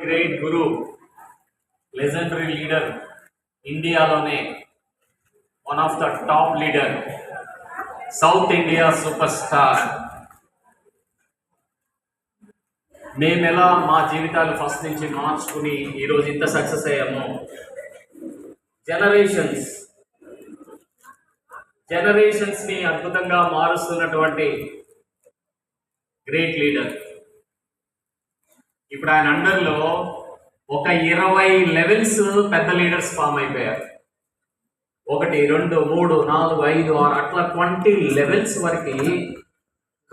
Great గురు legendary leader ఇండియాలోనే one of the top leader South India super star మేము ఎలా మా జీవితాలు ఫస్ట్ నుంచి మార్చుకుని ఈరోజు ఇంత సక్సెస్ అయ్యామో జనరేషన్స్ జనరేషన్స్ని అద్భుతంగా మారుస్తున్నటువంటి గ్రేట్ లీడర్ ఇప్పుడు ఆయన అండర్లో ఒక ఇరవై లెవెల్స్ పెద్ద లీడర్స్ ఫామ్ అయిపోయారు. ఒకటి రెండు మూడు నాలుగు ఐదు ఆరు అట్లా ట్వంటీ లెవెల్స్ వరకు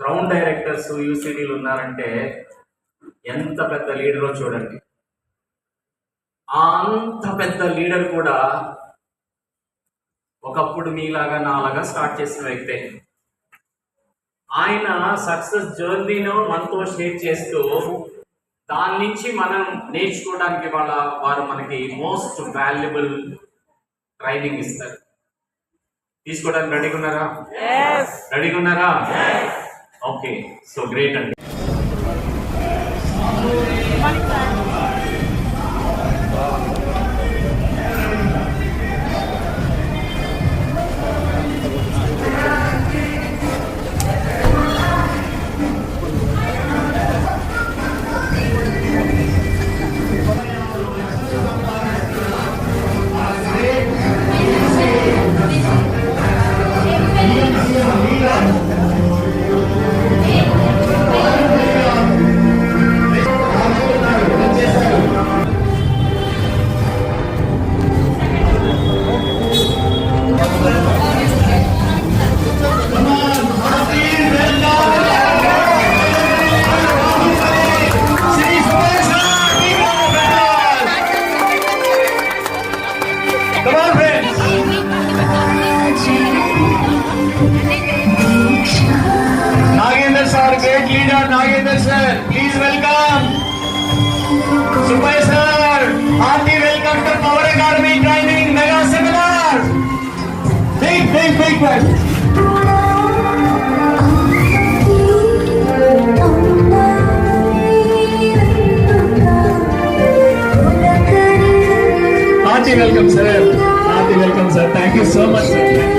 గ్రౌండ్ డైరెక్టర్స్ యూసీడీలు ఉన్నారంటే ఎంత పెద్ద లీడరో చూడండి. అంత పెద్ద లీడర్ కూడా ఒకప్పుడు మీలాగా నాలాగా స్టార్ట్ చేసిన వ్యక్తే. ఆయన సక్సెస్ జర్నీను మనతో షేర్ చేస్తూ దాని నుంచి మనం నేర్చుకోవడానికి వాళ్ళ వారు మనకి మోస్ట్ వాల్యుబుల్ ట్రైనింగ్ ఇస్తారు. తీసుకోవడానికి రెడీగా ఉన్నారా? రెడీగా ఉన్నారా? ఓకే సో గ్రేట్ అండి. Great leader, sir. Please welcome. Subhay sir, hearty welcome to Power Academy Training Mega Seminar. Big, big, big one. Hearty welcome, sir. Hearty welcome, sir. Thank you so much, sir.